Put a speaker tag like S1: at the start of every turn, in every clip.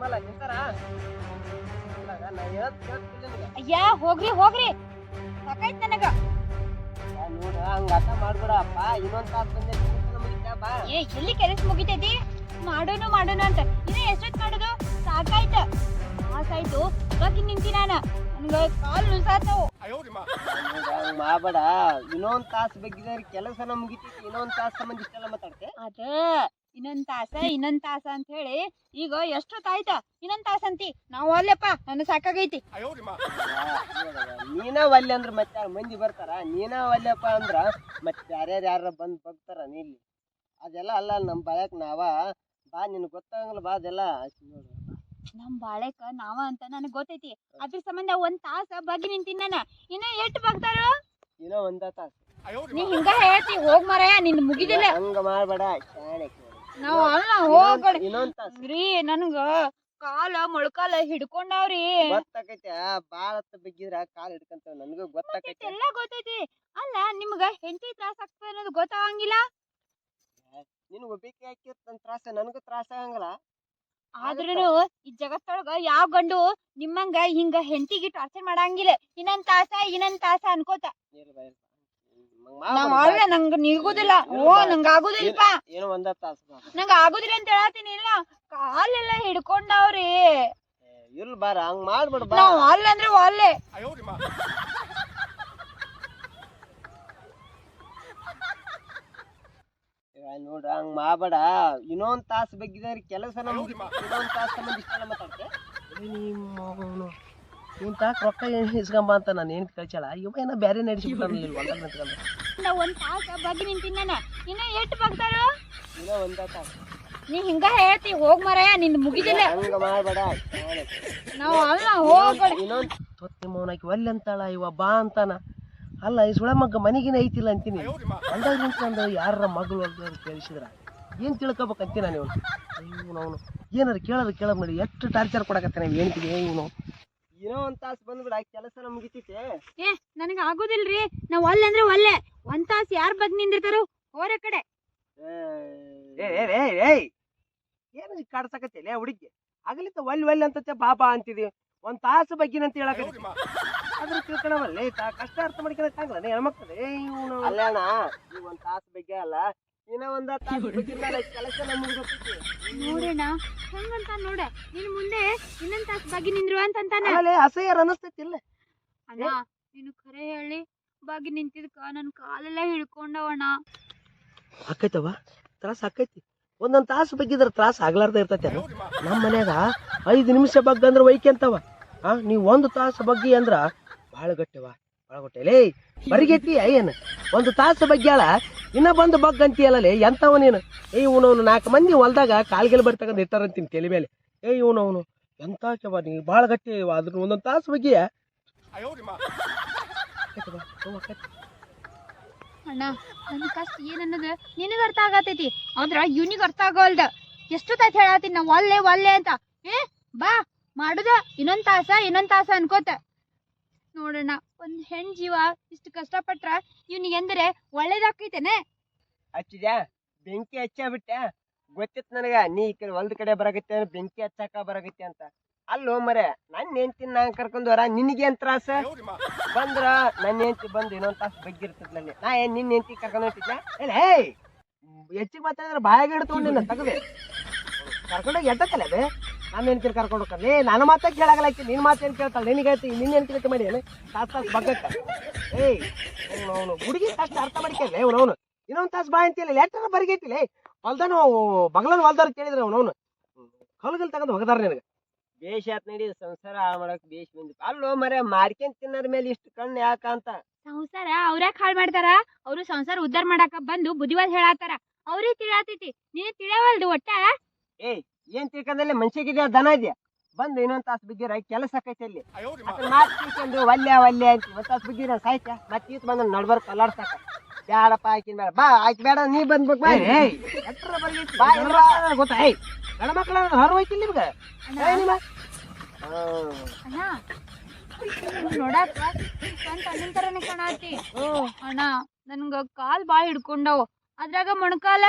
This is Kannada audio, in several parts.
S1: ನಿರ್ಮಲ ನಿಂತಾರ? ಇದ್ರಾಗ ನಾ ಹೇಳದ್ ಕೇಳ್ತಿಲ್ಲ ನಿನಗ.
S2: ಅಯ್ಯ ಹೋಗ್ರಿ ಹೋಗ್ರಿ. ಸಾಕಾಯ್ತು ನನಗ.
S1: ನೋಡ ಹಂಗ ಅರ್ಥ ಮಾಡ್ಬಿಡಪ್ಪ ಇನ್ನೊಂದ್ ತಾಸ್ ಬಂದೆ ಮುಗಿತಾ ಬಾ.
S2: ಏ ಎಲ್ಲಿ ಕೆಲಸ ಮುಗಿತೈತಿ? ಮಾಡೋನು ಮಾಡೋನು ಅಂತ. ಇನ್ನ ಎಷ್ಟೊತ್ ಮಾಡೋದು? ಸಾಕಾಯ್ತ. ಸಾಕಾಯ್ತು ಬಾಕಿ ನಿಂತಿ ನಾನ. ನನ್ಗ ಕಾಲ್ ನುಸಾತಾವು
S1: ಮಾಡಬೇಡ. ಇನ್ನೊಂದ್ ತಾಸ್ ಬಗ್ಗಿದ್ರೆ ಕೆಲಸನ ಮುಗಿತೈತಿ. ಇನ್ನೊಂದ್ ತಾಸ್ ಸಂಬಂಧ ಇಷ್ಟೆಲ್ಲ ಮಾತಾಡ್ತೆ?
S2: ಅದ. ಇನ್ನೊಂದ್ ತಾಸ ಇನ್ನೊಂದು ತಾಸ ಅಂತ ಹೇಳಿ ಈಗ ಎಷ್ಟೊತ್ತಾಯ್ತ? ಇನ್ನೊಂದು ತಾಸ ಅಂತಿ. ನಾವು ಅಲ್ಲಪ್ಪ ನನ್ನ ಸಾಕಾಗೈತಿ.
S1: ನೀನ ಒಲ್ಲೆ ಅಂದ್ರ ಮತ್ತೆ ಯಾರ್ ಮಂದಿ ಬರ್ತಾರ? ನೀನ ಒಲ್ಲೆಪ್ಪ ಅಂದ್ರ ಮತ್ತೆ ಯಾರ್ಯಾರು ಯಾರ ಬಂದು ಬಗ್ತಾರ ನೀಲಿ ಅದೆಲ್ಲ ಅಲ್ಲ ನಮ್ಮ ಬಾಯಕ್ ನಾವ ಬಾ ನಿನ್ ಗೊತ್ತಾಗಲ್ಲ ಬಾ ಅದೆಲ್ಲ ನೋಡು.
S2: ನಮ್ ಬಾಳೆಕ ನಾವ ಅಂತ ನನಗೆ ಗೊತ್ತೈತಿ. ಅದ್ರ ಸಂಬಂಧ ಒಂದ್ ತಾಸ ಬಗ್ಗಿ ನಿಂತಿನ ನಾನು. ಇನ್ನ ಎಷ್ಟು ಬಗ್ತಾರ?
S1: ಏನೋ ಒಂದ ತಾಸ.
S2: ನೀ ಹಿಂಗ ಹೇಳ್ತಿ ಹೋಗ್ ಮರಯ ನಿನ್ ಮುಗಿದಿಲ್ಲ.
S1: ಹಂಗ ಮಾಡ್ಬೇಡ ಶಾಣೆ.
S2: ನಾವ್ ಅಲ್ಲ ರೀ ನನ್ಗ ಕಾಲ ಮೊಳಕಾಲ ಹಿಡ್ಕೊಂಡವ್ರಿ.
S1: ಗೊತ್ತಾಕೈತಿ ಬಾಳ ಹೊತ್ತು ಬಗ್ಗಿದ್ರ ಕಾಲ್ ಹಿಡ್ಕಂತಾವ ನನಗೂ ಗೊತ್ತಾಕೈತಿ.
S2: ಎಲ್ಲ ಗೊತ್ತೈತಿ. ಅಲ್ಲ ನಿಮ್ಗ ಹೆಂಡತಿ ತ್ರಾಸ ಆಗ್ತದೆ ಅನ್ನೋದು ಗೊತ್ತಾಗಂಗಿಲ್ಲ?
S1: ನಿನ್ ಒಬ್ಬಿಕೆ ಹಾಕಿರ್ತಂತ ತ್ರಾಸ ನನಗೂ ತ್ರಾಸ ಆಗಂಗಿಲ್ಲ.
S2: ಆದ್ರೂ ಈ ಜಗತ್ತೊಳಗ ಯಾವ ಗಂಡು ನಿಮ್ಮಂಗ ಹಿಂಗ ಹೆಂಡತಿಗೆ ಟಾರ್ಚರ್ ಮಾಡಂಗಿಲ್ಲ. ಇನ್ನೊಂದ್ ತಾಸ ಇನ್ನೊಂದ್ ತಾಸ ಅನ್ಕೋತ
S1: ಇರ್ಲಿ ಬಾ, ಇರ್ಲಿ ಬಾ. ಹ್ಮ್,
S2: ನಾವ್
S1: ಮಾಡ್ಬೇಡ
S2: ಅಲ್ಲ ನಂಗ ನಿಗುದಿಲ್ಲ ಓ ನಂಗ ಆಗುದಿಲ್ಲಪ್ಪ
S1: ಏನು ಒಂದ ತಾಸು
S2: ನಂಗ ಆಗುದಿಲ್ಲ ಅಂತ ಹೇಳತ್ತೀನಿ ಇಲ್ಲ. ಕಾಲೆಲ್ಲ ಹಿಡ್ಕೊಂಡವ್ರಿ.
S1: ಏ, ಇರ್ಲಿ ಬಾರ ಹಂಗ್ ಮಾಡ್ಬಿಡ ಬಾ.
S2: ನಾವ್ ಅಲ್ಲ ಅಂದ್ರೆ ಅಲ್ಲೇ
S1: ನೋಡ ಹಂಗ್ ಮಾಡ್ಬೇಡ. ಇನ್ನೊಂದ್ ತಾಸ್ ಬಗ್ಗಿದ್ರೆ ಕೆಲಸ ನಮ್ಗೆ ಇನ್ನೊಂದ್ ತಾಸ ಸಂಬಂಧ ಇಷ್ಟೆಲ್ಲ ಮಾತಾಡ್ತೆ. ಇವ್ನ ತಾಕ್ ರೊಕ್ಕ ಏನ್ ಇಸ್ಕೊಂಬ ಅಂತ ನಾನು ಏನ್ ಕಳ್ಸಲ್ಲ ಇವ ಏನೋ ಬ್ಯಾರೆ ನಡೆಸಿ ಹೊಲ್ದಾಗ ನಿಂತ್ಕೊಂಡು.
S2: ನಾ ಒಂದ್ ತಾಸ ಬಗ್ಗೆ ನಿಂತಿನ ನಾನ. ಇನ್ನ ಎಷ್ಟ್ ಬಗ್ತಾರ
S1: ಇನ್ನೂ ಒಂದ ತಾಸ್.
S2: ನೀ ಹಿಂಗ ಹೇಳ್ತಿ ಹೋಗ್ ಮರಯ ನಿನ್ ಮುಗಿದಿಲ್ಲ.
S1: ಹಂಗ ಮಾಡ್ಬೇಡ.
S2: ನಾವ್ ಅಲ್ಲ ಹೋಗ್ಬೇಡ.
S1: ಇನ್ನೊಂದ್ ತೊತ್ತಿ ಮೌನಾಕಿ ಒಲ್ಲೆ ಅಂತಾಳ ಇವ ಬಾ ಅಂತಾನ. ಅಲ್ಲ ಈ ಸುಳ ಮಗ್ಗ ಮನೆಗಿನ ಐತಿಲ್ಲ ಅಂತೀನಿ. ಹೊಲ್ದಾಗ ನಿಂತ್ಕೊಂಡು ಯಾರ ಮಗಳು ಅಂತ ಕೇಳಿಸಿದ್ರ? ಏನ್ ತಿಳ್ಕೊಬೇಕಂತೀನಿ ನಾನು ಇವನು? ಅವನು. ಏನಾರ ಕೇಳೋದು ಕೇಳೋದು ನೋಡಿ ಎಷ್ಟು ಟಾರ್ಚರ್ ಕೊಡಕತ್ತಾನೆ ಹೆಂಡ್ತಿಗೆ ಇವನು? ಏನೋ ಒಂದ್ ತಾಸು ಬಂದ್ಬಿಡ ಕೆಲಸ ಮುಗಿತೈತೆ
S2: ಏ ನನಗ ಆಗುದಿಲ್ರಿ. ನಾವ್ ಒಲ್ಲೆ ಅಂದ್ರೆ ಒಲ್ಲೆ. ಒಂದ್ ತಾಸ್ ಯಾರ್ ಬಗ್ ನಿಂದಿರ್ತಾರೋ ಹೋರ ಕಡೆ.
S1: ಏನು ಕಾಡ್ಸಕತ್ತಿಲ್ಲ ಹುಡುಗಿ? ಆಗಲಿಂತ ಒಲ್ ಒಲ್ ಅಂತ ಬಾಬಾ ಅಂತಿದೀವಿ ಒಂದ್ ತಾಸು ಬಗ್ಗಿನ ಅಂತ ಹೇಳಕ್ ಅದ್ರ ತಿಳ್ಕೊಳವಲ್ಲ ಕಷ್ಟ ಅರ್ಥ ಮಾಡ್ಕೊಳಕ್ಕಾಗಲ್ಲ ಹೆಣ್ಮಕ್ಳು. ಇವನು. ಅಲ್ಲಣ್ಣ ಈ ಒಂದ್ ತಾಸು ಬಗ್ಗೆ ಅಲ್ಲ. ಇನ್ನ ಒಂದ ಕೆಲಸ
S2: ನೋಡೋಣ. ಹೆಂಗಂತ ನೋಡ. ನಿನ್ ಮುಂದೆ ಇನ್ನೊಂದ್ ತಾಸ್ ನಿಂದ್ರು ಅಂತಂತಾನ.
S1: ಆಮೇಲೆ ಅಸಹ್ಯರ ಅನಸ್ತೈತಿಲ್ಲ
S2: ಅಣ್ಣ ನೀನು ಖರೆ ಹೇಳಿ. ಬಾಗಿ ನಿಂತಿದ್ಕ ನನ್ ಕಾಲೆಲ್ಲ ಹಿಡ್ಕೊಂಡವಣ್ಣ.
S1: ಆಕೈತವ ತ್ರಾಸ ಆಕೈತಿ. ಒಂದೊಂದ್ ತಾಸು ಬಗ್ಗಿದ್ರ ತ್ರಾಸ ಆಗ್ಲಾರ್ದ ಇರ್ತೈತೆ ನಮ್ಮ ಮನ್ಯಾಗ ಐದು ನಿಮಿಷ ಬಗ್ಗ ಅಂದ್ರೆ ವೈಕೆಂತವ ಆ ನೀವ್ ಒಂದು ತಾಸು ಬಗ್ಗಿ ಅಂದ್ರ ಬಾಳ ಗಟ್ಟಿವ ಬಾಳ ಗಟ್ಟೆ. ಲೇ ಬರಿಗೆಟ್ಟಿ ಅಯ್ಯನ. ಒಂದು ತಾಸು ಬಗ್ಗ್ಯಾಳ ಇನ್ನ ಬಂದು ಬಗ್ ಅಂತೀಯಲ್ಲ ಎಂತವ ನೀನು? ಏ, ಇವನವನು ನಾಲ್ಕು ಮಂದಿ ಹೊಲ್ದಾಗ ಕಾಲ್ಗೆಲ್ ಬರ್ತಕ್ಕಂಥ ಇರ್ತಾರಂತೀನಿ ತಲೆ ಮೇಲೆ. ಏ, ಇವನವನು ಎಂತ ಚವ ನೀ ಬಾಳ ಗಟ್ಟಿ, ಅದ್ರ ಒಂದೊಂದು ತಾಸು ಬಗ್ಗೆ.
S2: ಅಣ್ಣ ಅರ್ಥ ಆಗತೈತಿ ಆದ್ರ ಇವ್ನಿಗೆ ಅರ್ಥ ಆಗವಲ್ದ ಎಷ್ಟೊತ್ತಾಯ್ತು ಹೇಳತ್ತೀನಿ ನಾ ಒಲ್ಲೆ ಒಲ್ಲೆ ಅಂತ. ಏ, ಬಾ, ಮಾಡುದ ಇನ್ನೊಂದ್ ತಾಸ ಇನ್ನೊಂದ್ ತಾಸ ಅನ್ಕೋತ. ನೋಡಣ್ಣ ಒಂದ್ ಹೆಣ್ ಜೀವ ಇಷ್ಟು ಕಷ್ಟಪಟ್ರ ಇವ್ನಿಗೆ ಎಂದರೆ ಒಳ್ಳೇದಾಕೈತೇನೆ
S1: ಹಚ್ಚಿದ್ಯಾ? ಬೆಂಕಿ ಹಚ್ಚ ಬಿಟ್ಟೆ ಗೊತ್ತಿತ್ತು ನನಗ, ನೀ ಈ ಕಡೆ ಹೊಲ್ದ ಕಡೆ ಬರಾಕತ್ತೆ ಬೆಂಕಿ ಹಚ್ಚಾಕ ಬರಾಕತ್ತೆ ಅಂತ. ಅಲ್ಲೋ ಮರೆ ನನ್ನ ಹೆಂಡ್ತಿನ ನಾ ಕರ್ಕೊಂಡ್ ವರ ನಿನಗೇನ್ ತ್ರಾಸ? ಬಂದ್ರ ನನ್ನ ಹೆಂಡ್ತಿ ಬಂದು ಇನ್ನೊಂದ್ ತಾಸು ಬಗ್ಗಿರ್ತದ್ಲಲ್ಲಿ. ನಾ ಏನ್ ನಿನ್ನ ಹೆಂಡತಿ ಕರ್ಕೊಂಡು ಹೋಗ್ತಿದ್ದೆ ಏನ್ ಹೇ ಹೆಚ್ಚಿಗೆ ಮಾತಾಡಿದ್ರೆ ಬಾಯಾಗ ಹಿಡ್ತು ನಿನ್ನ ತಗದೆ ಕರ್ಕೊಂಡೋಗಿ ಎಟ್ಟತ್ತಲ್ಲ ಅದೇ? ನನ್ನ ಹೆಂಡ್ತಿನ ಕರ್ಕೊಂಡು ಹೋಗ್ತಾರೆ ಏ ನನ್ನ ಮಾತಾ ಕೇಳಾಗಲ್ಲ ಆಕಿ ನಿನ್ನ ಮಾತೇನು ಕೇಳ್ತಾಳೆ? ನಿನಗೆ ಹೇಳ್ತಿ ನಿನ್ನ ಹೆಂಡ್ತಿ ಮಾಡಿ ಏನು ತಾಸು ತಾಸು ಬಗ್ಗಕ್ಕ. ಏಯ್ ಅವನು ಹುಡುಗಿ ಕಷ್ಟ ಅರ್ಥ ಮಾಡ್ಕೇಳಿ ಅವನು ಅವನು. ಇನ್ನೊಂದ್ ತಾಸು ಬಾ ಅಂತಿಲ್ಲ ಲೆಟರ್ ಬರಿಗೈತಿಲ್ಲ. ಹೊಲ್ದಾನು ಬಗ್ಲನ್ ಹೊಲ್ದಾರ ಕೇಳಿದ್ರೆ ಅವನವನು ಕಲ್ಗಲ್ ತಗೊಂಡು ಹೋಗದಾರ ನಿನಗೆ. ಬೇಷ್ ಆತ್ ನಡಿ ಸಂಸಾರ ಮಾಡಕ್ ಬೇಷ್ ಬಂದಿ. ಅಲ್ಲೋ ಮರೆ ಮಾರ್ಕೆಂಡ್ ತಿನ್ನರ್ ಮೇಲೆ ಇಷ್ಟು ಕಣ್ಣು ಯಾಕ ಅಂತ.
S2: ಸಂಸಾರ ಅವ್ರ್ಯಾಕ್ ಹಾಳ್ ಮಾಡ್ತಾರ? ಅವ್ರು ಸಂಸಾರ ಉದ್ದಾರ ಮಾಡಾಕ ಬಂದು ಬುದ್ಧಿವಾದ ಹೇಳಾತಾರ ಅವ್ರಿಗೆ ತಿಳಿಯಾತೈತಿ ನೀನ್ ತಿಳಿಯವಲ್ದು ಒಟ್ಟ?
S1: ಏಯ್ ಏನ್ ತಿಳ್ಕೊಂಡಲ್ಲಿ ಮನ್ಸಿಗಿದ್ಯಾ ದನ ಇದೆಯಾ? ಬಂದು ಇನ್ನೊಂದ್ ತಾಸು ಬಿದ್ದಿರ ಕೆಲಸ ಆಕೈತಿ ಅಲ್ಲಿ. ಮಾತು ಒಲ್ಯ ತಿಳ್ಕೊಂಡು ಒಲ್ಲೆ ಒಲ್ಲೆ ಅಂತ ಒಂದ್ ತಾಸು ಬಿದ್ದಿರ ಸಾಯ್ತ ಮತ್ತೆ ಈತ್ ಬಂದ ನಡ್ಬರ್ ಕಲಾಡ್ಸಾಕ ಬ್ಯಾಡಪ್ಪ ಆಕಿನ ಬೇಡ. ಬಾ ಆಯ್ತು ಬೇಡ ನೀ ಬಂದ್ಬೇಕು ಬಾ. ಗೊತ್ತಾ? ಏಯ್ ಗಂಡ ಮಕ್ಳ ಹೊರ ಹೋಯ್ತಿಲ್ಲ ನಿಮ್ಗ್?
S2: ನೋಡಾಕ ಸ್ವಂತ ಅಣ್ಣನ್ ತರನೇ ಕಾಣಾತಿ. ಅಣ್ಣ ನನ್ಗ ಕಾಲ್ ಬಾಳ್ ಹಿಡ್ಕೊಂಡವು. ಅದ್ರಾಗ ಮೊಣಕಾಲ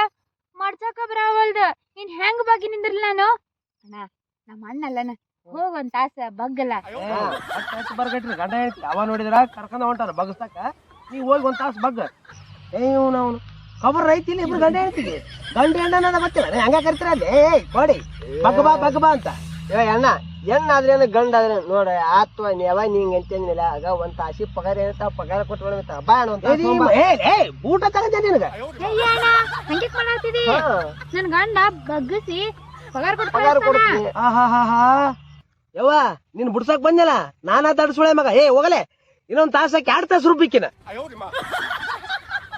S2: ಮಾಡ್ಸಕ ಬರಾವಲ್ದ. ಇನ್ ಹೆಂಗ್ ಬಾಗಿ ನಿಂದ್ರಿ ನಾನು? ಅಣ್ಣ ನಮ್ಮ ಅಣ್ಣ ಅಲ್ಲನ ಹೋಗ್ ಒಂದ್ ತಾಸ ಬಗ್ಗಲ್ಲ.
S1: ಬರ್ಗಟ್ರಿ ಗಂಡ ಹೇಳ್ತಿ ಅವ ನೋಡಿದ್ರ ಕರ್ಕೊಂಡ್ ಹೊಂಟಾರ ಬಗಸ್ತಾಕ ನೀ ಹೋಗಿ ಒಂದ್ ತಾಸ ಬಗ್ಗ. ಏ ಇವ್ನು ಅವನು. ಕಬರ್ ಐತಿ ಇಲ್ಲಿ ಇಬ್ರು ಗಂಡ ಹೇಳ್ತೀವಿ ಗಂಡ ಹೆಣ್ಣನ ಗೊತ್ತಿಲ್ಲ ಹಂಗ ಕರಿತೀರ ಅಲ್ಲಿ? ಏಯ್ ಕೊಡಿ ಬಗ್ಗ ಬಾ ಬಗ್ಗ ಬಾ ಅಂತ. ಏ ಅಣ್ಣ ಹೆಣ್ಣಾದ್ರೇನು ಗಂಡ ಆದ್ರೆ ನೋಡ ಆತ್ವ ನೀವ ನಿಂಗೆ ಅಂತಂದಿಲ್ಲ ಆಗ ಒಂದ್ ತಾಸಿ ಪಗಾರ ಏನಂತ ಪಗಾರ ಕೊಟ್ಟು ಬಾ ಅಣ್ಣ ಒಂದ್ ತಾಸ್ ಹೋಗ್ಬಾ. ಊಟ ತಗಂತ ನಿನಗ?
S2: ನನ್ ಗಂಡ ಬಗ್ಗಿಸಿ ಪಗಾರ ಕೊಟ್ಟು
S1: ಪಗಾರ ಕೊಡ್ತೀನಿ. ಯವ್ವ ನೀನ್ ಬಿಡ್ಸಕ್ ಬಂದಿಲ್ಲ ನಾನಾ ತಡ್ಸುಳೆ ಮಗ. ಏ ಹೋಗಲೆ. ಇನ್ನೊಂದ್ ತಾಸಕ್ಕೆ ಎರಡ್ ತಾಸು ರೂಪಿಕ್ಕಿನ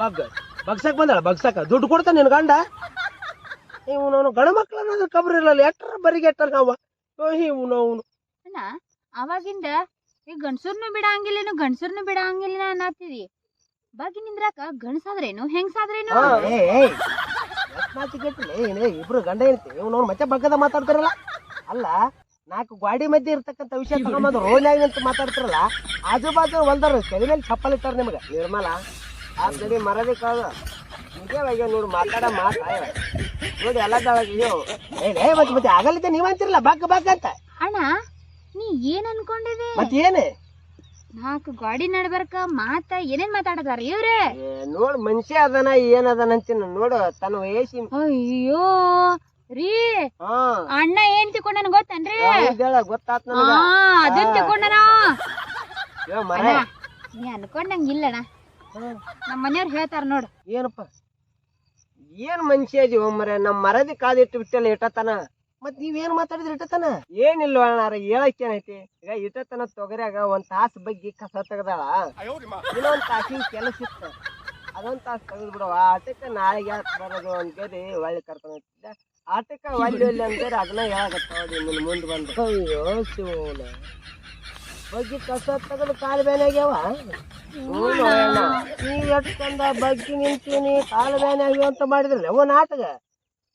S1: ಬಗ್ ಬಗ್ಸಕ್ ಬಂದಳ ಬಗ್ಸಕ್. ದುಡ್ಡು ಕೊಡ್ತಾನ ನಿನ್ ಗಂಡ? ಇವನು ಗಣ ಮಕ್ಳು ಅನ್ನೋದು ಕಬ್ರ ಇರಲ್ಲ ಎಟ್ರ ಬರಿಗೆ ಎಟ್ಟರ್ ನಾವ ಇವನು ಅವನು
S2: ಅಣ್ಣ ಅವಾಗಿಂದ ಈ ಗಂಡಸರ್ನು ಬಿಡಂಗಿಲ್ಲೇನು ಗಂಡಸರ್ನು ಬಿಡಂಗಿಲ್ಲ ಅನ್ನತ್ತಿದಿ? ಬಾಗಿ ನಿಂದ್ರಾಕ ಗಂಡಸಾದ್ರೇನು ಹೆಂಗ್ಸಾದ್ರೇನು?
S1: ಏನೇ ಇಬ್ರು ಗಂಡ ಇರ್ತೀವಿ ಇವನು ಮತ್ತೆ ಬಗ್ಗದ ಮಾತಾಡ್ತಾರಲ್ಲ? ಅಲ್ಲ ನಾಲ್ಕು ಗಾಡಿ ಮಧ್ಯೆ ಇರ್ತಕ್ಕಂಥ ವಿಷಯ ತಗೊಂಬಂದು ರೋಡ್ನಾಗ ಅಂತ ಮಾತಾಡ್ತಾರಲ್ಲ ಆಜು ಬಾಜು ಹೊಲ್ದಾರ ಕೆಲ ಮೇಲೆ ಚಪ್ಪಲ್ ಇಟ್ಟಾರ ನಿಮ್ಗೆ. ನಿರ್ಮಲ ಆ ಸರಿ ಮರದಿ ಕಾದು. ನಿಜವಾಗಿ ನೋಡು ಮಾತಾಡ ಮಾತಾ ನೋಡಿ ಎಲ್ಲ ಏನೇ ಮತ್ತೆ ಮತ್ತೆ ಆಗಲಿದ್ದ ನೀವ್ ಅಂತಿರಲ್ಲ ಬಾಕ್ ಬಾಕ್ ಅಂತ.
S2: ಅಣ್ಣ ನೀ ಏನ್ ಅನ್ಕೊಂಡಿದೆ?
S1: ಮತ್ತೆ ಏನೇ?
S2: ನಾಲ್ಕು ಗಾಡಿ ನಡ್ಬರ್ಕ ಮಾತ ಏನೇನ್ ಮಾತಾಡತಾರ ಇವ್ರೆ?
S1: ನೋಡು ಮನುಷ್ಯ ಅದನ ಏನ್ ಅದನ ಅಂತೀನಿ ನೋಡು ತನ್ನ ವಯಸ್ಸಿ.
S2: ಅಯ್ಯೋ ರೀ
S1: ಹಾ.
S2: ಅಣ್ಣ ಏನ್ ತಿಕೊಂಡನ ಗೊತ್ತನ್ರಿ?
S1: ಹೌದೇಳ ಗೊತ್ತಾತ್
S2: ಹಾ
S1: ನನಗ
S2: ಅದನ್ ತಿಕೊಂಡನ
S1: ಯೋ ಮರ.
S2: ಅಣ್ಣ ನೀ ಅನ್ಕೊಂಡಂಗಿಲ್ಲಣ್ಣ ನಮ್ಮ ಮನೆಯವ್ರು ಹೇಳ್ತಾರ ನೋಡು.
S1: ಏನಪ್ಪ? ಏನ್ ಮನುಷ್ಯ ಇದೀವ ಮರ ನಮ್ ಮರದಿ ಕಾದಿಟ್ಟು ಬಿಟ್ಟಲ್ಲ ಇಟ್ಟತನ. ಮತ್ ನೀವೇನ್ ಮಾತಾಡಿದ್ರಿ ಇಟ್ಟತನ? ಏನಿಲ್ಲ ಅಣ್ಣಾರ ಹೇಳಕ್ ಏನೈತಿ ಈಗ ಇಟ್ಟತನ ತೊಗರ್ಯಾಗ ಒಂದ್ ತಾಸ್ ಬಗ್ಗೆ ಕಸ ತೆಗ್ದಾಳ. ಇನ್ನೊಂದ್ ತಾಸಿನ ಕೆಲಸ ಇತ್ತ. ಅದೊಂದ್ ತಾಸ್ ತೆಗ್ದು ಬಿಡವ ಆಟಕ್ಕ ನಾಳೆ ಬರೋದು ಅಂತೇಳಿ ಒಳ್ಳೆ ಕರ್ಕೊಂಡ್ ಹೋಗ್ತಿದ್ದೆ. ಆಟಕ್ಕ ಒಳ್ಳೆ ಅಂದ್ರೆ ಅದನ್ನ ಹೇಳಕತ್ತ ನಿನ್ ಮುಂದ್ ಬಂದು. ಅಯ್ಯೋ ಶಿವನ ಬಗ್ಗೆ ಕಸ ತಗದು ಕಾಲು ಬೇನೆ ಆಗ್ಯಾವ ಹ್ಞೂ ಅಣ್ಣ. ನೀವ್ ಎಷ್ಟ್ ಚಂದ ಬಗ್ಗಿ ನಿಂತೀನಿ ಕಾಲು ಬ್ಯಾನೆ ಆಗ್ಯಾವ ಅಂತ ಮಾಡಿದ್ರಲ್ಲ ಅವ ನಾಟಕ.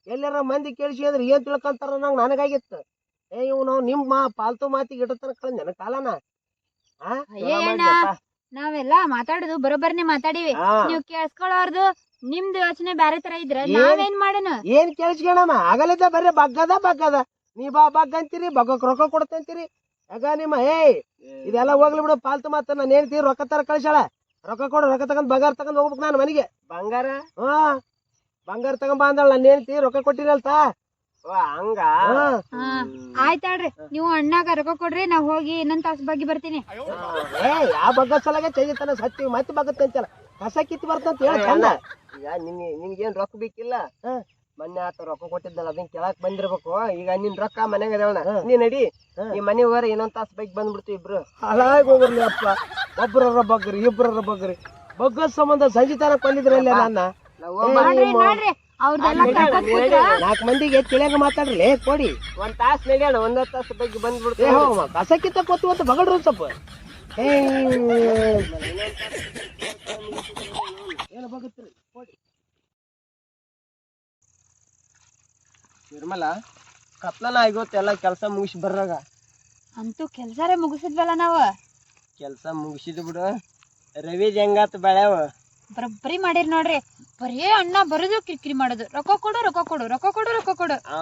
S1: ಎಲ್ಲಾರ ಮಂದಿ ಕೇಳಿಸಿದ್ರೆ ಏನ್ ತಿಳ್ಕೊಂತಾರ ನಂಗೆ ನನಗಾಗಿತ್ತು. ಏ ಇವ್ ನಾವು ನಿಮ್ ಮಾ ಪಾಲ್ತು ಮಾತಿಗೆ ಇಡತನ ಕಳೆದ ನನ್ನ ಕಾಲನ?
S2: ನಾವೆಲ್ಲ ಮಾತಾಡುದು ಬರೋಬ್ಬರನೆ ಮಾತಾಡಿವಿ. ನೀವು ಕೇಳಿಸ್ಕೊಳ್ಳೋರ್ದು ನಿಮ್ದು ಯೋಚನೆ ಬ್ಯಾರೆ ತರ ಇದ್ರ ನಾವೇನ್ ಮಾಡೋಣ
S1: ಏನ್ ಕೇಳಿಸ್ಕೊಳಮ್ಮ ಆಗಲಿದ್ದ ಬರ್ರಿ ಬಗ್ಗದ ಬಗ್ಗದ. ನೀ ಬಾ ಬಗ್ಗ ಅಂತೀರಿ ಬಗ್ಗಕ್ ರೊಕ್ಕ ಕೊಡ್ತಂತೀರಿ. ಆಗ ನಿಮ್ಮ ಏಯ್ ಇದೆಲ್ಲ ಹೋಗ್ಲಿ ಬಿಡು ಪಾಲ್ತು ಮಾತ. ನಾನು ಹೇಳ್ತೀನಿ ರೊಕ್ಕ ತರ ಕಳ್ಸಾಳ ರೊಕ್ಕ ಕೊಡು ರೊಕ್ಕ ತಗೊಂಡ್ ಬಂಗಾರ ತಗೊಂಡ್ ಹೋಗ್ಬೇಕು ನಾನು ಮನೆಗೆ. ಬಂಗಾರ? ಹಾ. ಬಂಗಾರ ತಗೊಂಡ್ ಬಂದಳ ನಾನು ಹೇಳ್ತಿ ರೊಕ್ಕ ಕೊಟ್ಟಿರಲ್ತ? ಹಂಗ?
S2: ನೀವು ಅಣ್ಣಾಗ ರೊಕ್ಕ ಕೊಡ್ರಿ ನಾ ಹೋಗಿ ಇನ್ನೊಂದ್ ತಾಸ್ ಬಗ್ಗೆ ಬರ್ತೀನಿ.
S1: ಏ ಯಾವ ಬಗ್ಗ ಸಲ ತೆಗಿತಾನ ಸತ್ತಿ ಮತ್ತೆ ಬಗ್ಗತ್ತೆ ಅಂತಲ್ಲ ಕಸ ಕಿತ್ತು ಬರ್ತಂತ ಹೇಳ ಚಂದ. ಈಗ ನಿನ್ ನಿನ್ಗೇನ್ ರೊಕ್ಕ ಬೇಕಿಲ್ಲ? ಮೊನ್ನೆ ಆತ ರೊಕ್ಕ ಕೊಟ್ಟಿದ್ದಲ್ಲ ಅದನ್ನ ಕೇಳಕ್ ಬಂದಿರ್ಬೇಕು. ಈಗ ನಿನ್ ರೊಕ್ಕ ಮನೆಗೆ ಅದಾವಣ ನೀ ನಡಿ. ಈ ಮನೆ ಹೋಗ್ರ ಇನ್ನೊಂದ್ ತಾಸ್ ಬೈಕ್ ಬಂದ್ಬಿಡ್ತು ಇಬ್ರು. ಹಾಳಾಗಿ ಹೋಗ್ರಿ ಅಪ್ಪ. ಒಬ್ರರ ಬಗ್ರಿ ಇಬ್ರರ ಬಗ್ರಿ ಬಗ್ಗ ಸಂಬಂಧ ಸಂಜಿತಾನ ತನಕ ಬಂದಿದ್ರಲ್ಲ ನನ್ನ ನಾಲ್ಕು ಮಂದಿಗೆ ತಿಳಿಯಾಗ ಮಾತಾಡ್ರಿ. ಕೊಡಿ. ಒಂದ್ ತಾಸ್ ನಡೆಯೋಣ ಒಂದ್ ತಾಸ್ ಬಗ್ಗೆ ಬಂದ್ಬಿಡ್ತು. ಕಸಕ್ಕಿಂತ ಕಿತ್ತ ಅಂತ ಬಗಡ್ರು ಸ್ವಲ್ಪ. ಏ ಏನು ಬಗತ್ರಿ ಕೊಡಿ ನಿರ್ಮಲ ಕತ್ಲನ ಆಗೋತೆಲ್ಲ ಕೆಲಸ ಮುಗಿಸಿ ಬರ್ರಾಗ.
S2: ಅಂತೂ ಕೆಲಸರೇ ಮುಗಿಸಿದ್ವಲ್ಲ ನಾವು?
S1: ಕೆಲಸ ಮುಗಿಸಿದ್ ಬಿಡು. ರವಿ ಹೆಂಗಾತ ಬೆಳ್ಯಾವ?
S2: ಬರೋಬ್ಬರಿ ಮಾಡಿರ್ ನೋಡ್ರಿ. ಬರೀ ಅಣ್ಣ ಬರೋದು ಕಿರಿಕಿರಿ ಮಾಡೋದು. ರೊಕ್ಕ ಕೊಡು ರೊಕ್ಕ ಕೊಡು ರೊಕ್ಕ ಕೊಡು ರೊಕ್ಕ ಕೊಡು.
S1: ಆ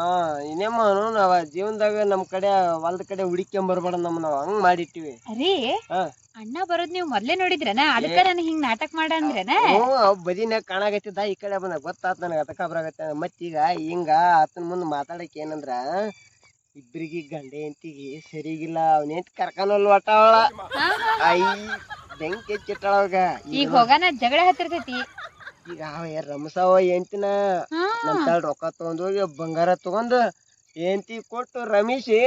S1: ಇನ್ನೇಮ್ಮ ನಾವ ಜೀವನದಾಗ ನಮ್ ಕಡೆ ಹೊಲದ ಕಡೆ ಹುಡಿಕೊಂಡ್ ಬರ್ಬೇಡ ನಮ್ ನಾವ್. ಹಂಗ್ ಮಾಡಿಟ್ಟಿವಿ.
S2: ರೀ
S1: ಹಾ.
S2: ಅಣ್ಣ ಬರೋದ್ ನೀವು ಮೊದ್ಲೇ ನೋಡಿದ್ರನ? ಅದಕ್ಕ ನಾನು ಹಿಂಗ್ ನಾಟಕ ಮಾಡಂದ್ರನ?
S1: ಹ್ಞೂ ಅವ್ ಬದಿನ್ಯಾಗ ಕಾಣಾಗತ್ತಿದ್ದ ಈ ಕಡೆ ಬಂದ. ಗೊತ್ತಾತ್ ನನಗ ಅದಕ್ಕ ಬರಾಗತ್ತ ಮತ್ತೀಗ ಹಿಂಗ ಆತನ ಮುಂದ್ ಮಾತಾಡಕ್ ಏನಂದ್ರ ಇಬ್ರಿಗೆ ಗಂಡ ಹೆಂಡತಿಗೆ ಸರಿಗಿಲ್ಲ. ಅವ್ನ ಹೆಂಡತಿ ಕರ್ಕೊಂಡ್ ಒಟ್ಟ ಅವಳ. ಐ. ಬೆಂಕಿ ಹಚ್ಚಿಟ್ಟಾಳ ಅವಾಗ.
S2: ಈಗ ಹೋಗಾನ ಜಗಳ ಹತ್ತಿರ್ತೈತಿ.
S1: ಈಗ ಅವ ರಮಸವ ಹೆಂಡತಿನ
S2: ಹಾ.
S1: ನಮ್ ತಾಳ ರೊಕ್ಕ ತಗೊಂಡ್ ಹೋಗಿ ಬಂಗಾರ ತಗೊಂಡ್ ಹೆಂಡತಿ ಕೊಟ್ಟು ರಮೇಶಿ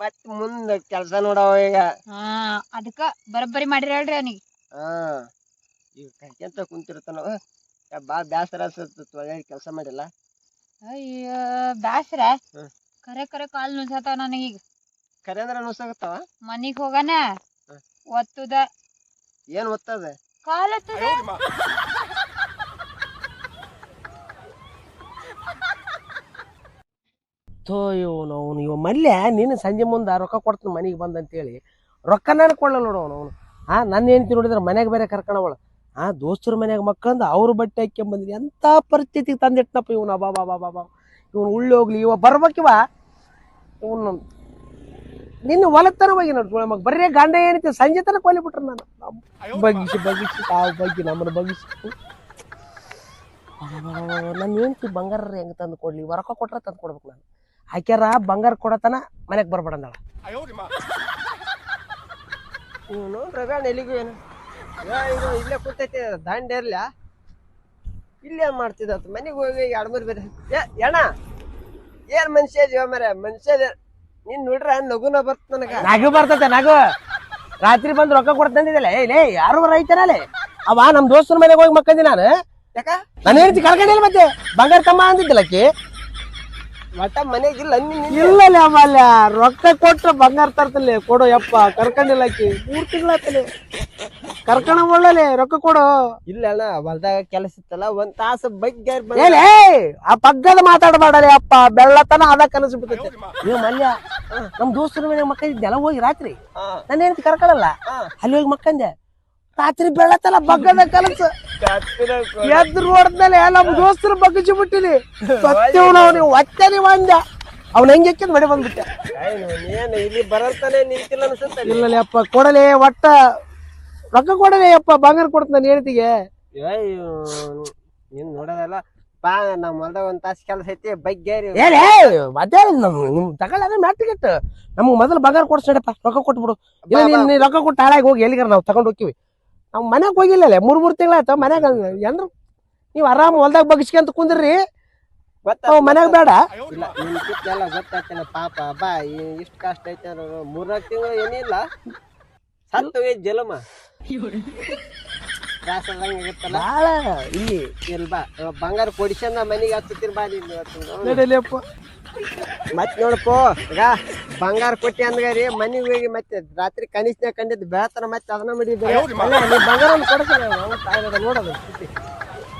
S1: ಮತ್ ಮುಂದ ಕೆಲ್ಸ ನೋಡವ ಈಗ.
S2: ಹಾ ಅದಕ್ಕ ಬರೋಬ್ಬರಿ ಮಾಡಿರ ಹೇಳ್ರಿ ಅವನಿಗೆ.
S1: ಹಾ ಈಗ ಕರ್ಕೊಂತ ಕುಂತಿರ್ತಾನ ಬಾ ಬ್ಯಾಸರ ಒಳ್ಳೆ ಕೆಲಸ ಮಾಡಿಲ್ಲ.
S2: ಅಯ್ಯೋ ಬ್ಯಾಸರ. ಕರೆ ಕರೆ ಕಾಲ್ ನುಸಾತಾವ ನನಗೀಗ.
S1: ಕರೆ ಅಂದ್ರ ಅನ್ಸಾಗತ್ತಾವ
S2: ಮನಿಗ್ ಹೋಗಾನ? ಒತ್ತುದ
S1: ಏನ್ ಒತ್ತದ?
S2: ಕಾಲ್ ಒತ್ತುದ
S1: ಥೋ ಇವನು ಅವನು ಇವ ಮಲ್ಯ ನಿನ್ನ ಸಂಜೆ ಮುಂದೆ ರೊಕ್ಕ ಕೊಡ್ತೀನಿ ಮನೆಗೆ ಬಂದಂತೇಳಿ ರೊಕ್ಕ ನಾನು ಕೊಡಲ್ಲ ನೋಡು ಅವನು ಅವನು. ಹಾ ನನ್ನ ಹೆಂಡತಿ ನೋಡಿದ್ರೆ ಮನೆಗೆ ಬೇರೆ ಕರ್ಕೊಂಡವಳ ಆ ದೋಸ್ತರ ಮನೆಗೆ ಮಕ್ಕಂದು ಅವ್ರ ಬಟ್ಟೆ ಹಾಕ್ಕೊಂಬಂದಿನಿ ಎಂತ ಪರಿಸ್ಥಿತಿಗೆ ತಂದಿಟ್ಟನಪ್ಪ ಇವನ ಬಾ ಬಾ ಬಾ ಬಾ ಬಾ. ಇವನು ಉಳ್ಳಿ ಹೋಗ್ಲಿ ಇವ ಬರ್ಬೇಕಿವ. ಇವನು
S3: ನಿನ್ನ ಒಲತನವಾಗಿ ನೋಡ್ರಿ ನಮಗ್ ಬರೀ ಗಂಡ ಏನೈತಿ ಸಂಜೆ ತನಕ ಕೊಲಿ ಬಿಟ್ರು ನಾನು ಬಗ್ಗಿಸಿ ಬಗ್ಗಿಸಿ, ತಾವು ಬಗ್ಗಿ, ನಮ್ಮನ್ನ ಬಗ್ಗಿಸಿ. ನನ್ನ ಹೆಂಡತಿ ಬಂಗಾರ ಹೆಂಗ್ ತಂದು ಕೊಡ್ಲಿ? ವರಕ ಕೊಟ್ರ ತಂದು ಕೊಡ್ಬೇಕು ನಾನು. ಹಾಕ್ಯಾರ ಬಂಗಾರ ಕೊಡತನ ಮನೆಗೆ ಬರ್ಬೇಡಂದಳ
S1: ರವ್ಯಾಣ ಎಲ್ಲಿಗೂ ಏನು? ಇಲ್ಲೇ ಕೂತೈತಿ, ದಾಂಡೆ ಇರ್ಲ? ಇಲ್ಲೇ ಮಾಡ್ತಿದ್ದ? ಮನೆಗೆ ಹೋಗಿ ಎರಡು ಮೂರು ಬೇರೆ ಏ ಅಣ್ಣ ಏನ್ ಮನುಷ್ಯ ಇದೀವ ಮರ ಮನುಷ್ಯ ನೀನ್ ನೋಡ್ರ ನಗುನ ಬರ್ತ ನನಗ.
S3: ನಗು ಬರ್ತತೆ ನಗು. ರಾತ್ರಿ ಬಂದು ರೊಕ್ಕ ಕೊಡ್ತಂದಿದ್ದಲ್ಲ ಏ ಲೇ ಯಾರು ರೈತನಲ್ಲೇ? ಅವ ನಮ್ ದೋಸ್ತರ ಮನೆಗೆ ಹೋಗಿ ಮಕ್ಕಂದಿ ನಾನು.
S1: ಯಾಕ?
S3: ನನ್ನ ಹೆಂಡತಿ ಕಳ್ಕೊಂಡಿಲ್ಲ ಮತ್ತೆ. ಬಂಗಾರ ಕಮ್ಮ ಅಂದಿದ್ದಲ್ಲ
S1: ಒಟ್ಟ ಮನೆಗಿಲ್ಲ
S3: ಇಲ್ಲ ಅಮ್ಮಲ್ಲ ರೊಕ್ಕ ಕೊಟ್ರ ಬಂಗಾರ ತರ್ತಲೆ ಕೊಡು ಯಪ್ಪ ಕರ್ಕೊಂಡಿಲ್ಲ ಆಕಿ. ಮೂರ್ ತಿಂಗಳಾತಲೆ ಕರ್ಕಣ ಒಳ್ಳಲೆ ರೊಕ್ಕ ಕೊಡು.
S1: ಇಲ್ಲ ಅಣ್ಣ ಹೊಲ್ದಾಗ ಕೆಲಸ ಇತ್ತಲ್ಲ ಒಂದ್ ತಾಸು ಬಗ್ಗೆ
S3: ಏಲೇ ಆ ಪಗ್ಗದ ಮಾತಾಡಬೇಡಲೆ ಅಪ್ಪ ಬೆಳ್ಳತನ ಅದ ಕನಸು ಬಿದ್ದೈತೆ. ನೀವು ಮಲ್ಯ ನಮ್ ದೋಸ್ತರ ಮನೆ ಮಕ್ಕಂದಿದ್ದೆಲ್ಲ ಹೋಗಿ ರಾತ್ರಿ. ನನ್ನ ಏನಂತ ಕರ್ಕೊಳ್ಳಲ್ಲ ಅಲ್ಲಿ ಹೋಗಿ ಮಕ್ಕಂದೆ. ರಾತ್ರಿ ಬೆಳತಲ್ಲ ಬಗ್ಗದ ಕೆಲಸ. ಎದ್ ನೋಡ್ದಲೆ ನಮ್ ದೋಸ್ತರ ಬಗ್ಗಿಸಿ ಬಿಟ್ಟಿನಿ. ಸತ್ಯವ್ ನಾವು ನೀವು ಒತ್ತೆ ನೀವು ಅಂದ ಅವ್ನ ಹೆಂಗೆ ಎಕ್ಕಿದ್ ಮಡಿ ಬಂದ್ಬಿಟ್ಟೆ.
S1: ಇಲ್ಲಿ ಬರಲ್ತಾನೆ ನಿಂತಿಲ್ಲ ಅನ್ಸುತ್ತೆ
S3: ಇಲ್ಲ ಅಪ್ಪ ಕೊಡಲೆ ಒಟ್ಟ. ರೊಕ್ಕ ಕೊಡಲೆ ಅಪ್ಪ ಬಂಗಾರ ಕೊಡ್ತ ನಾನು ಹೇಳ್ತಿಗೆ
S1: ನೀನ್ ನೋಡೋದಲ್ಲ. ಬಾ ನಮ್ಮ ಹೊಲ್ದಾಗ ಒಂದ್ ತಾಸು ಕೆಲಸ ಐತಿ ಬಗ್ಗೇರಿ
S3: ಮತ್ತೆ ನಮ್ ನಿಮ್ ತಗೊಳ್ಳೋದ ಮೆಟ್ಟಿಗಿಟ್ಟು ನಮ್ಗೆ ಮೊದಲು ಬಂಗಾರ ಕೊಡ್ಸಡಪ್ಪ ರೊಕ್ಕ ಕೊಟ್ಬಿಡು. ಇಲ್ಲ ನೀನ್ ರೊಕ್ಕ ಕೊಟ್ಟು ಹಾಳಾಗಿ ಹೋಗಿ ಎಲ್ಲಿಗಾರ ನಾವು ತಗೊಂಡ್ ಹೋಗ್ತೀವಿ. ನಾವು ಮನೆಗೆ ಹೋಗಿಲ್ಲಲೆ? ಮೂರು ಮೂರ್ ತಿಂಗಳಾಯ್ತು ಮನ್ಯಾಗ ಏನ್ರು ನೀವು ಆರಾಮ್ ಹೊಲ್ದಾಗ ಬಗ್ಸ್ಕೊಂತ ಕುಂದ್ರಿ. ನಾವು ಮನ್ಯಾಗ ಬೇಡ.
S1: ಇಲ್ಲ ನಿನ್ ಕಿತ್ತೆಲ್ಲ ಗೊತ್ತಾಯ್ತಲ್ಲ ಪಾಪ. ಬಾ ಇಷ್ಟು ಕಷ್ಟ ಐತೆ ಮೂರ್ನಾಲ್ಕು ತಿಂಗಳು ಏನಿಲ್ಲ. ಸತ್ತು ಹೋಗಿ ಜಲಮ. ತ್ರಾಸ
S3: ಬಾಳ ಇಲ್ಲಿ.
S1: ಇಲ್ ಬಾ. ಅವ ಬಂಗಾರ ಕೊಡಿಸಂದ ಮನೆಗೆ ಹತ್ತಿರ್ ಬಾ ನೀನು ಇವತ್ತು.
S3: ನಡೀಲಿಯಪ್ಪ
S1: ಮತ್ ನೋಡಪ್ಪ ಈಗ ಬಂಗಾರ ಕೊಟ್ಟಿ ಅಂದ್ಗಾರಿ ಮನೆಗೆ ಹೋಗಿ ಮತ್ತೆ ರಾತ್ರಿ ಕನಿಷ್ಠ ಕಂಡಿದ್ದು ಬೆಳತನ ಮತ್ತೆ ಅದನ್ನ ಮಾಡಿದ್ದೆ
S3: ಬಂಗಾರ ಕೊಡ್ತೀನಿ ನೋಡೋದು.